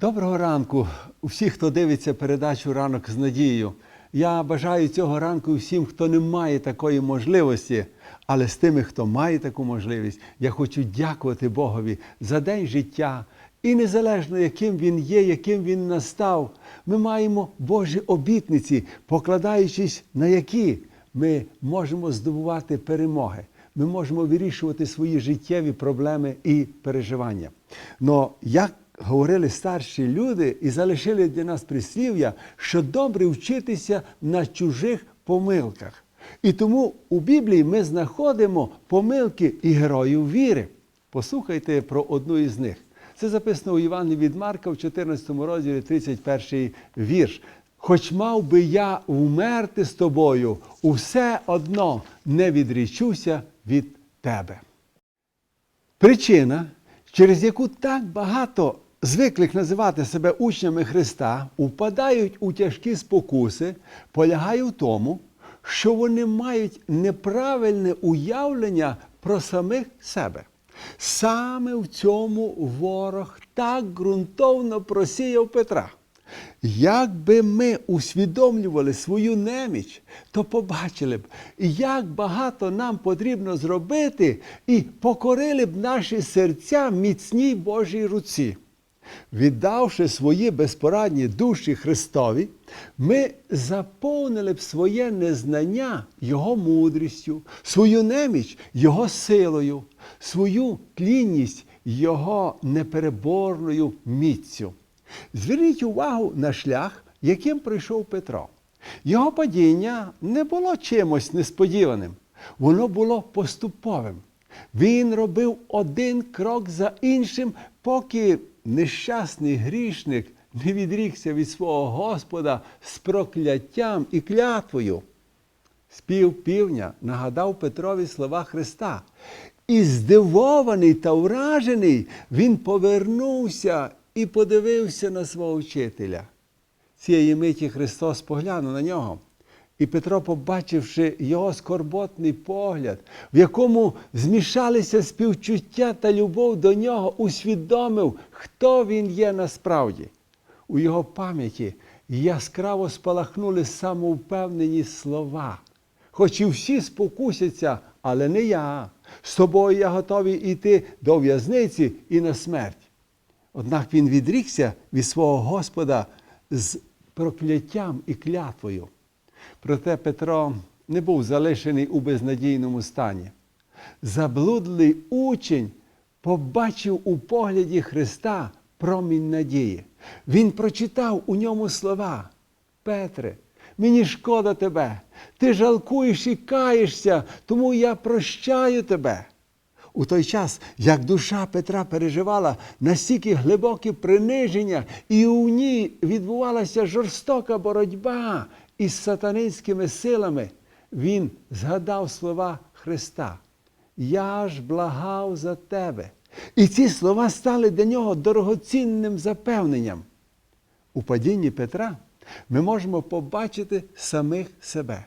Доброго ранку всіх, хто дивиться передачу Ранок з надією. Я бажаю цього ранку всім, хто не має такої можливості, але з тими, хто має таку можливість, я хочу дякувати Богові за день життя. І незалежно, яким він є, яким він настав, ми маємо Божі обітниці, покладаючись на які ми можемо здобувати перемоги. Ми можемо вирішувати свої життєві проблеми і переживання. Но як говорили старші люди і залишили для нас прислів'я, що добре вчитися на чужих помилках. І тому у Біблії ми знаходимо помилки і героїв віри. Послухайте про одну із них. Це записано у Івані від Марка в 14 розділі 31 вірш. Хоч мав би я вмерти з тобою, усе одно не відрічуся від тебе. Причина, через яку так багато звиклих називати себе учнями Христа, упадають у тяжкі спокуси, полягає в тому, що вони мають неправильне уявлення про самих себе. Саме в цьому ворог так ґрунтовно просіяв Петра. Якби ми усвідомлювали свою неміч, то побачили б, як багато нам потрібно зробити, і покорили б наші серця міцній Божій руці. Віддавши свої безпорадні душі Христові, ми заповнили б своє незнання Його мудрістю, свою неміч Його силою, свою тлінність Його непереборною міцю. Зверніть увагу на шлях, яким прийшов Петро. Його падіння не було чимось несподіваним, воно було поступовим. Він робив один крок за іншим, поки нещасний грішник не відрікся від свого Господа з прокляттям і клятвою. Спів півня нагадав Петрові слова Христа. І здивований та вражений, він повернувся і подивився на свого вчителя. Цієї миті Христос поглянув на нього. І Петро, побачивши його скорботний погляд, в якому змішалися співчуття та любов до нього, усвідомив, хто він є насправді. У його пам'яті яскраво спалахнули самовпевнені слова. Хоч і всі спокусяться, але не я. З тобою я готовий йти до в'язниці і на смерть. Однак він відрікся від свого Господа з прокляттям і клятвою. Проте Петро не був залишений у безнадійному стані. Заблудлий учень побачив у погляді Христа промінь надії. Він прочитав у ньому слова: Петре, мені шкода тебе, ти жалкуєш і каєшся, тому я прощаю тебе. У той час, як душа Петра переживала настільки глибоке приниження, і у ній відбувалася жорстока боротьба із сатанинськими силами, він згадав слова Христа. Я ж благав за тебе. І ці слова стали для нього дорогоцінним запевненням. У падінні Петра ми можемо побачити самих себе.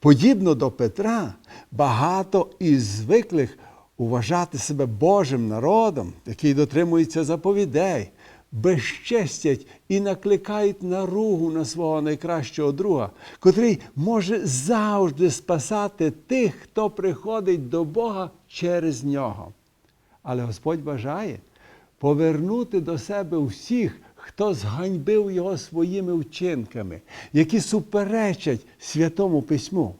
Подібно до Петра, багато із звиклих уважати себе Божим народом, який дотримується заповідей, безчестять і накликають наругу на свого найкращого друга, котрий може завжди спасати тих, хто приходить до Бога через нього. Але Господь бажає повернути до себе всіх, хто зганьбив його своїми вчинками, які суперечать святому письму.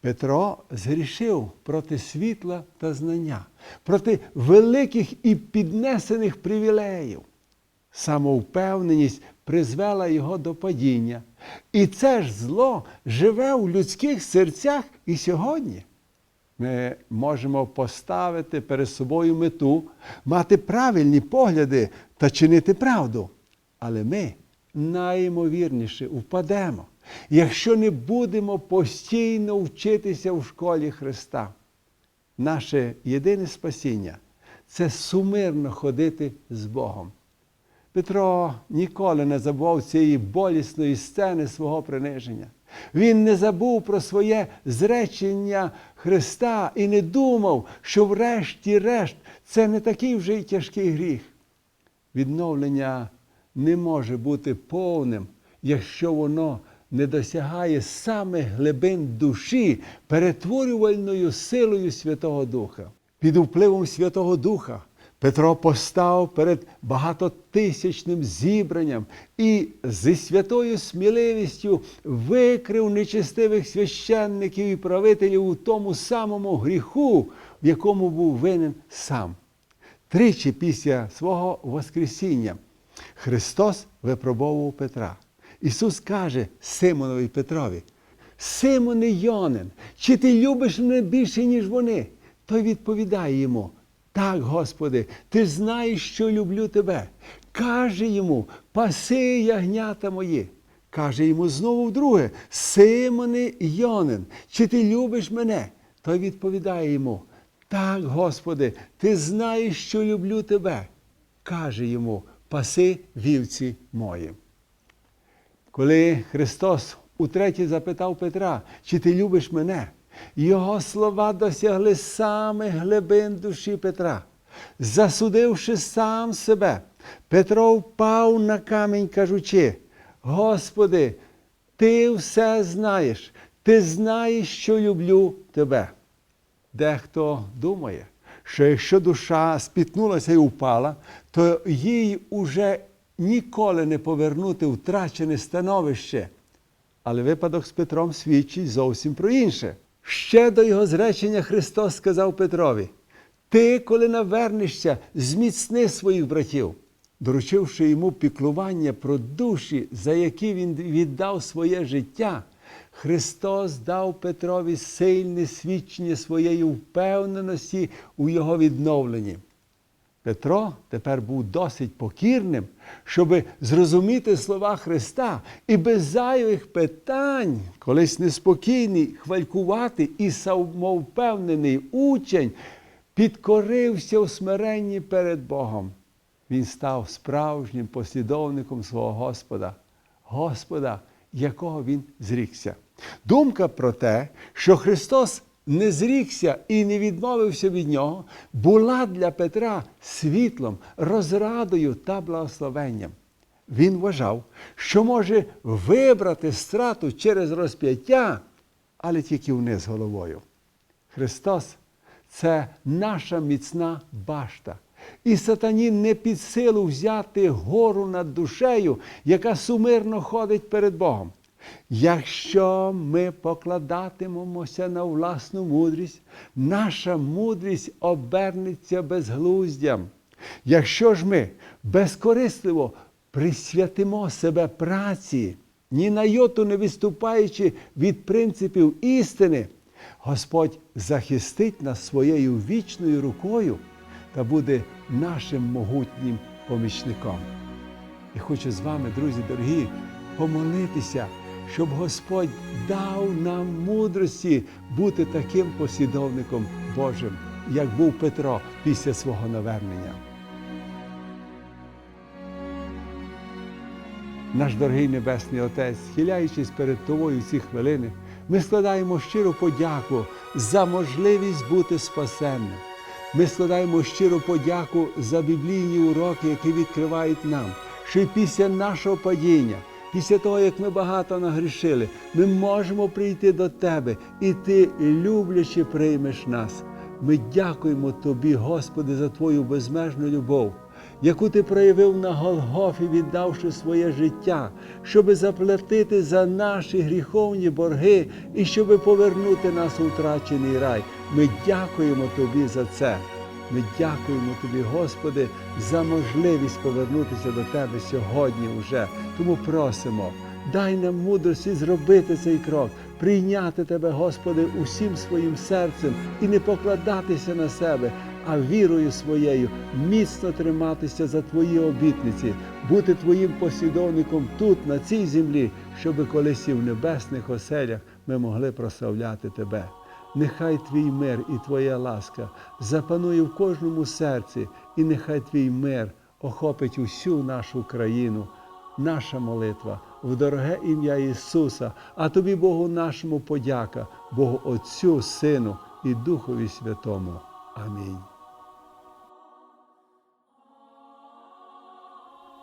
Петро згрішив проти світла та знання, проти великих і піднесених привілеїв. Самовпевненість призвела його до падіння. І це ж зло живе у людських серцях і сьогодні. Ми можемо поставити перед собою мету, мати правильні погляди та чинити правду. Але ми найімовірніше впадемо, якщо не будемо постійно вчитися в школі Христа. Наше єдине спасіння це сумирно ходити з Богом. Петро ніколи не забував цієї болісної сцени свого приниження. Він не забув про своє зречення Христа і не думав, що врешті-решт це не такий вже й тяжкий гріх. Відновлення не може бути повним, якщо воно не досягає саме глибин душі перетворювальною силою Святого Духа. Під впливом Святого Духа Петро постав перед багатотисячним зібранням і зі святою сміливістю викрив нечестивих священників і правителів у тому самому гріху, в якому був винен сам. Тричі після свого Воскресіння Христос випробовував Петра. Ісус каже Симонові Петрові: Симоне Йонин, чи ти любиш мене більше, ніж вони? Той відповідає йому: Так, Господи, ти знаєш, що люблю тебе. Каже йому, паси ягнята мої. Каже йому знову вдруге: Симоне Йонин, чи ти любиш мене? Той відповідає йому: Так, Господи, ти знаєш, що люблю тебе. Каже йому, паси вівці мої. Коли Христос утретє запитав Петра, чи ти любиш мене, його слова досягли саме глибин душі Петра. Засудивши сам себе, Петро впав на камінь, кажучи: Господи, ти все знаєш, ти знаєш, що люблю тебе. Дехто думає, що якщо душа спітнулася і упала, то їй уже ніколи не повернути втрачене становище. Але випадок з Петром свідчить зовсім про інше. Ще до його зречення Христос сказав Петрові: Ти, коли навернешся, зміцни своїх братів, доручивши йому піклування про душі, за які він віддав своє життя. Христос дав Петрові сильне свідчення своєї впевненості у його відновленні. Петро тепер був досить покірним, щоб зрозуміти слова Христа і без зайвих питань, колись неспокійний, хвалькувати і самовпевнений учень підкорився у смиренні перед Богом. Він став справжнім послідовником свого Господа, Господа, якого він зрікся. Думка про те, що Христос не зрікся і не відмовився від нього, була для Петра світлом, розрадою та благословенням. Він вважав, що може вибрати страту через розп'яття, але тільки вниз головою. Христос це наша міцна башта. І сатані не під силу взяти гору над душею, яка сумирно ходить перед Богом. Якщо ми покладатимемося на власну мудрість, наша мудрість обернеться безглуздям. Якщо ж ми безкорисливо присвятимо себе праці, ні на йоту не виступаючи від принципів істини, Господь захистить нас своєю вічною рукою та буде нашим могутнім помічником. І хочу з вами, друзі дорогі, помолитися, щоб Господь дав нам мудрості бути таким послідовником Божим, як був Петро після свого навернення. Наш дорогий Небесний Отець, схиляючись перед Тобою ці хвилини, ми складаємо щиру подяку за можливість бути спасенним. Ми складаємо щиру подяку за біблійні уроки, які відкривають нам, що й після нашого падіння, після того, як ми багато нагрішили, ми можемо прийти до Тебе, і Ти любляче приймеш нас. Ми дякуємо Тобі, Господи, за Твою безмежну любов, яку Ти проявив на Голгофі, віддавши своє життя, щоби заплатити за наші гріховні борги і щоби повернути нас у втрачений рай. Ми дякуємо Тобі за це. Ми дякуємо Тобі, Господи, за можливість повернутися до Тебе сьогодні вже. Тому просимо, дай нам мудрості зробити цей крок, прийняти Тебе, Господи, усім своїм серцем і не покладатися на себе, а вірою своєю міцно триматися за Твої обітниці, бути Твоїм послідовником тут, на цій землі, щоби колись і в небесних оселях ми могли прославляти Тебе. Нехай Твій мир і Твоя ласка запанує в кожному серці, і нехай Твій мир охопить усю нашу країну. Наша молитва в дороге ім'я Ісуса, а Тобі, Богу нашому подяка, Богу Отцю, Сину і Духові Святому. Амінь.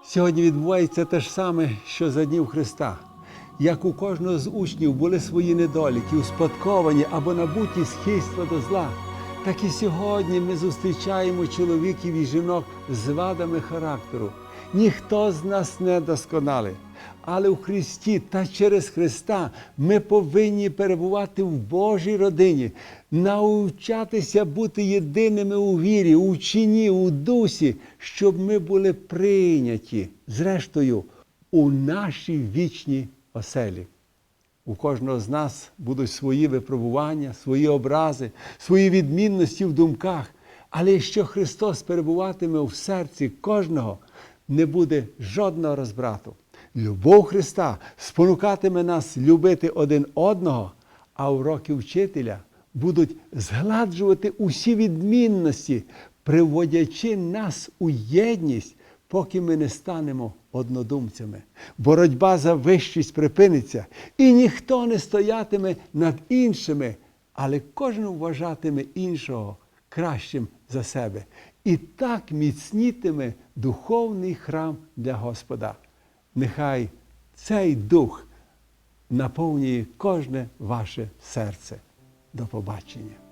Сьогодні відбувається те ж саме, що за днів Христа. Як у кожного з учнів були свої недоліки, успадковані або набуті схильства до зла, так і сьогодні ми зустрічаємо чоловіків і жінок з вадами характеру. Ніхто з нас не досконалий. Але в Христі та через Христа ми повинні перебувати в Божій родині, навчатися бути єдиними у вірі, у вчині, у дусі, щоб ми були прийняті, зрештою, у нашій вічній оселі. У кожного з нас будуть свої випробування, свої образи, свої відмінності в думках. Але якщо Христос перебуватиме в серці кожного, не буде жодного розбрату. Любов Христа спонукатиме нас любити один одного, а уроки вчителя будуть згладжувати усі відмінності, приводячи нас у єдність, поки ми не станемо однодумцями. Боротьба за вищість припиниться, і ніхто не стоятиме над іншими, але кожен вважатиме іншого кращим за себе. І так міцнітиме духовний храм для Господа. Нехай цей дух наповнює кожне ваше серце. До побачення.